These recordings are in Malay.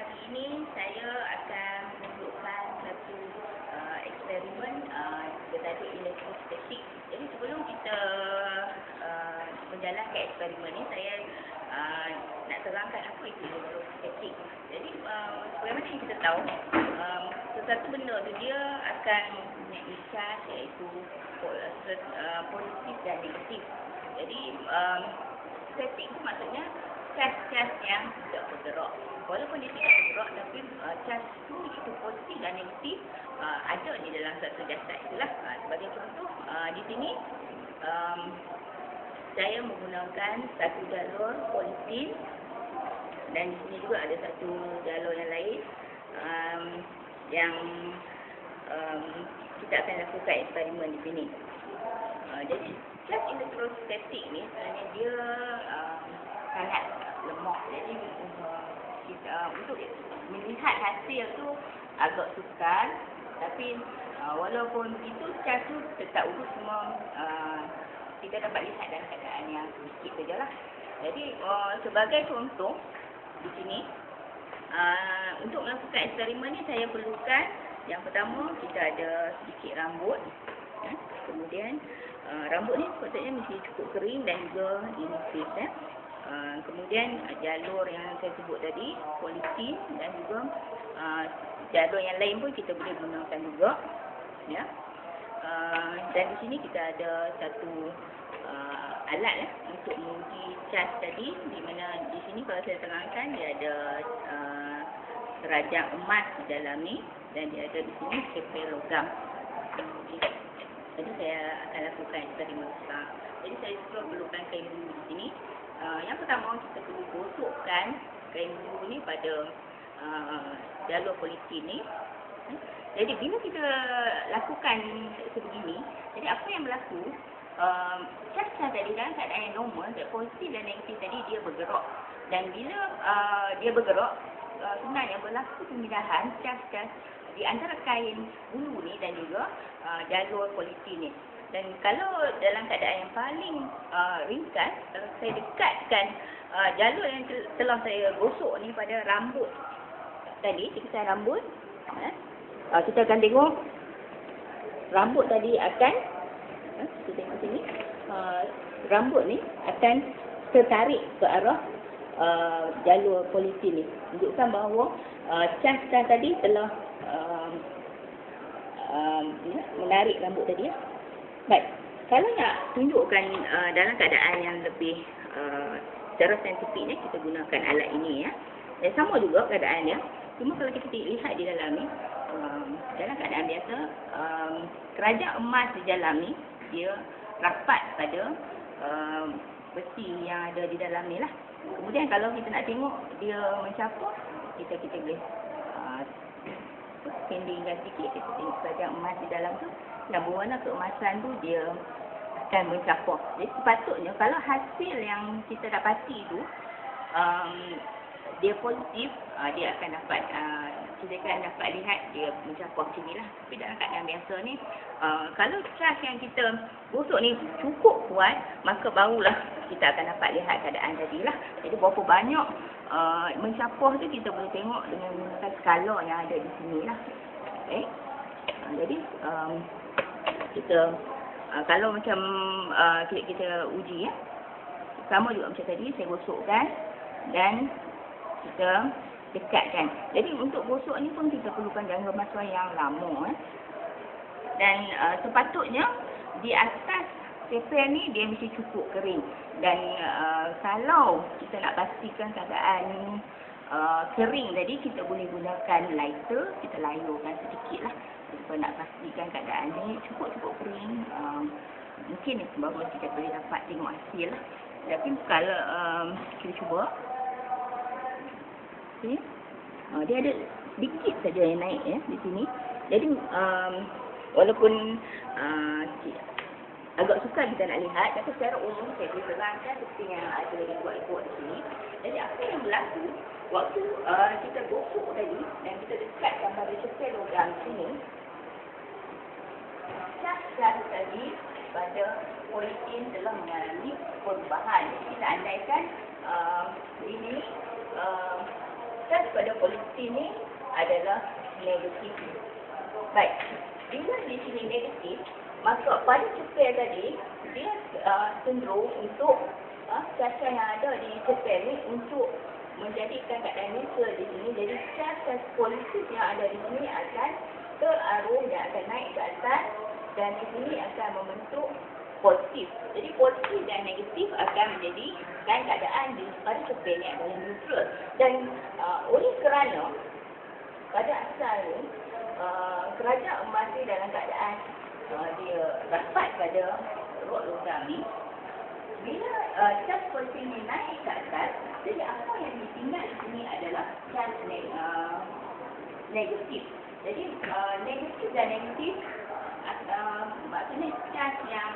pagi ini saya akan menunjukkan satu uh, eksperimen uh, bertajuk elektrostatik. Jadi sebelum kita uh, menjalankan eksperimen ini, saya uh, nak terangkan apa itu elektrostatik. Jadi uh, sebagaimana yang kita tahu, um, sesuatu benda tu dia akan mempunyai charge iaitu uh, positif dan negatif. Jadi um, statik itu maksudnya cas-cas yang tidak bergerak. Walaupun dia tidak bergerak tapi uh, cas itu itu positif dan negatif uh, ada di dalam satu jasad itulah. Uh, sebagai contoh uh, di sini um, saya menggunakan satu jalur politin dan di sini juga ada satu jalur yang lain um, yang um, kita akan lakukan eksperimen di sini. Uh, jadi cas elektrostatik ni sebenarnya dia um, sangat lemah. Jadi uh, kita uh, untuk melihat hasil tu agak sukar. Tapi uh, walaupun itu cas tu tetap urus semua uh, kita dapat lihat dalam keadaan yang sedikit sajalah. Jadi uh, sebagai contoh di sini uh, untuk melakukan eksperimen ni saya perlukan yang pertama kita ada sedikit rambut. Ya. Kemudian uh, rambut ni sepatutnya mesti cukup kering dan juga dinipis ya. Uh, kemudian uh, jalur yang saya sebut tadi, politin dan juga uh, jalur yang lain pun kita boleh gunakan juga. Ya. Uh, dan di sini kita ada satu uh, alat ya, untuk menguji cas tadi di mana di sini kalau saya terangkan dia ada uh, serajang emas di dalam ni dan dia ada di sini kepel logam. Jadi saya akan lakukan eksperimen sekarang. Jadi saya juga perlukan kain di sini. Uh, yang pertama kita perlu gosokkan kain bulu ni pada uh, jalur politin ni. Jadi bila kita lakukan sebegini, jadi apa yang berlaku? Uh, cas-cas tadi dalam keadaan yang normal, positif dan negatif tadi dia bergerak. Dan bila uh, dia bergerak, uh, sebenarnya berlaku pemindahan cas-cas di antara kain bulu ni dan juga uh, jalur politin ni. Dan kalau dalam keadaan yang paling uh, ringkas, kalau saya dekatkan uh, jalur yang telah saya gosok ni pada rambut tadi, sekitar rambut, eh, uh, kita akan tengok rambut tadi akan, eh, kita tengok sini, uh, rambut ni akan tertarik ke arah uh, jalur politin ni. Menunjukkan bahawa uh, cas-cas tadi telah uh, uh, menarik rambut tadi ya. Baik, kalau nak tunjukkan uh, dalam keadaan yang lebih uh, secara saintifiknya kita gunakan alat ini ya. Dan sama juga keadaannya. Cuma kalau kita lihat di dalam ni, um, dalam keadaan biasa, um, kerajaan emas di dalam ni dia rapat pada um, besi yang ada di dalam ni lah. Kemudian kalau kita nak tengok dia mencapur, kita kita boleh uh, pendingkan sikit, kita tengok kerajaan emas di dalam tu dan berwarna keemasan tu dia akan mencampur. Jadi sepatutnya kalau hasil yang kita dapati tu um, dia positif, uh, dia akan dapat uh, kita akan dapat lihat dia mencampur macam ni lah. Tapi dalam keadaan biasa ni, uh, kalau cas yang kita gosok ni cukup kuat, maka barulah kita akan dapat lihat keadaan tadi lah. Jadi berapa banyak uh, mencampur tu kita boleh tengok dengan menggunakan skala yang ada di sini lah. Okay. Uh, jadi, um, kita uh, kalau macam uh, kita, uji ya. Sama juga macam tadi saya gosokkan dan kita dekatkan. Jadi untuk gosok ni pun kita perlukan jangka masa yang lama eh. Dan uh, sepatutnya di atas tepel ni dia mesti cukup kering. Dan uh, kalau kita nak pastikan keadaan uh, kering tadi kita boleh gunakan lighter, kita layurkan sedikit lah supaya nak pastikan keadaan ni cukup-cukup kering. Um, mungkin baru kita boleh dapat tengok hasil lah. Tapi kalau um, kita cuba. Okay. uh, dia ada sedikit saja yang naik ya di sini. Jadi um, walaupun uh, agak susah kita nak lihat tapi secara umum saya boleh terangkan seperti yang ada yang buat ikut di sini. Jadi apa yang berlaku waktu uh, kita gosok tadi dan kita dekatkan pada cepel logam sini cas tadi pada politin telah mengalami perubahan. Jadi kita andaikan uh, ini uh, pada polisi ni adalah negatif. Baik, bila di sini negatif, maka pada cepel tadi, dia uh, cenderung untuk uh, cacar yang ada di cepel ni untuk menjadikan keadaan neutral di sini. Jadi cacar politik yang ada di sini akan terarung dan akan naik ke atas dan di sini akan membentuk positif. Jadi positif dan negatif akan menjadi kan keadaan di pada cepel ni adalah neutral. Dan uh, oleh kerana pada asalnya uh, kerajaan masih dalam keadaan uh, dia rapat pada rot logam ni bila uh, cas politik ni naik ke atas jadi apa yang ditinggal di sini adalah cas ne uh, negatif jadi uh, negatif dan negatif uh, maksudnya cas yang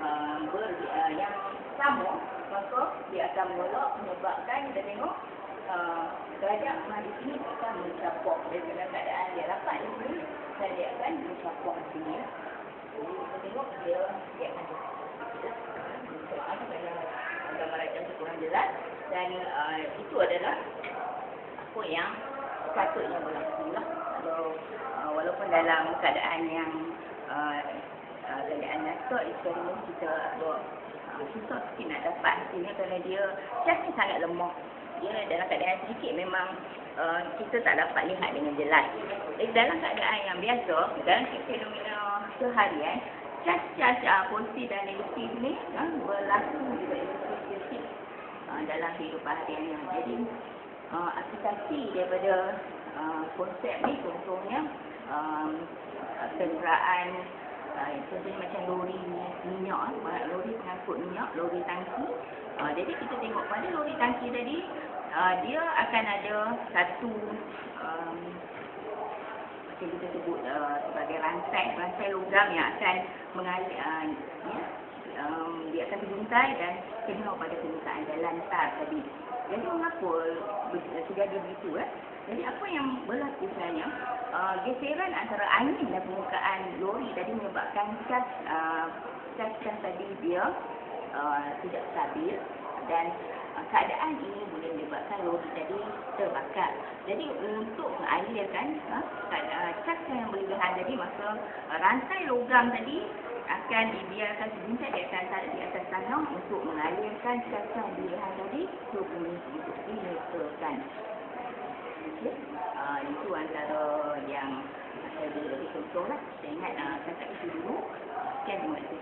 uh, ber, uh, yang sama maka dia akan menolak menyebabkan kita tengok uh, kerajaan emas di sini akan mencapok daripada keadaan dia rapat di sini dan dia akan mencapok di sini. Jadi kita tengok dia dia akan jelas. Dan uh, itu adalah apa yang sepatutnya berlaku lah uh, walaupun dalam keadaan yang uh, uh, keadaan nasab eksperimen kita uh, susah sikit nak dapat. Sehingga kerana dia just sangat lemah. Dia dalam keadaan sedikit memang uh, kita tak dapat lihat dengan jelas. Jadi dalam keadaan yang biasa dalam fenomena seharian cas-cas uh, posisi dan negatif ni uh, berlaku juga uh, dalam kehidupan harian jadi uh, aplikasi daripada uh, konsep ni contohnya um, kenderaan uh, contohnya macam lori minyak uh, lori pengangkut minyak lori tangki. Uh, jadi kita tengok pada lori tangki tadi uh, dia akan ada satu um, macam kita sebut uh, sebagai rantai rantai logam yang akan mengalir uh, ya, um, dia akan terjuntai dan kena pada permukaan jalan tar tadi. Jadi mengapa terjadi begitu eh? Jadi apa yang berlaku sebenarnya uh, geseran antara angin dan permukaan lori tadi menyebabkan cas uh, cas, cas tadi dia uh, tidak stabil dan uh, keadaan ini boleh menyebabkan lori tadi terbakar. Jadi untuk mengalirkan uh, cas yang berlebihan tadi maka uh, rantai logam tadi akan dibiarkan sebentar di atas, di atas tanah untuk mengalirkan cas-cas berlebihan tadi ke bumi untuk dineutralkan. Uh, itu antara yang saya boleh bagi contoh lah. Saya ingat uh, cakap itu dulu. Sekian terima kasih.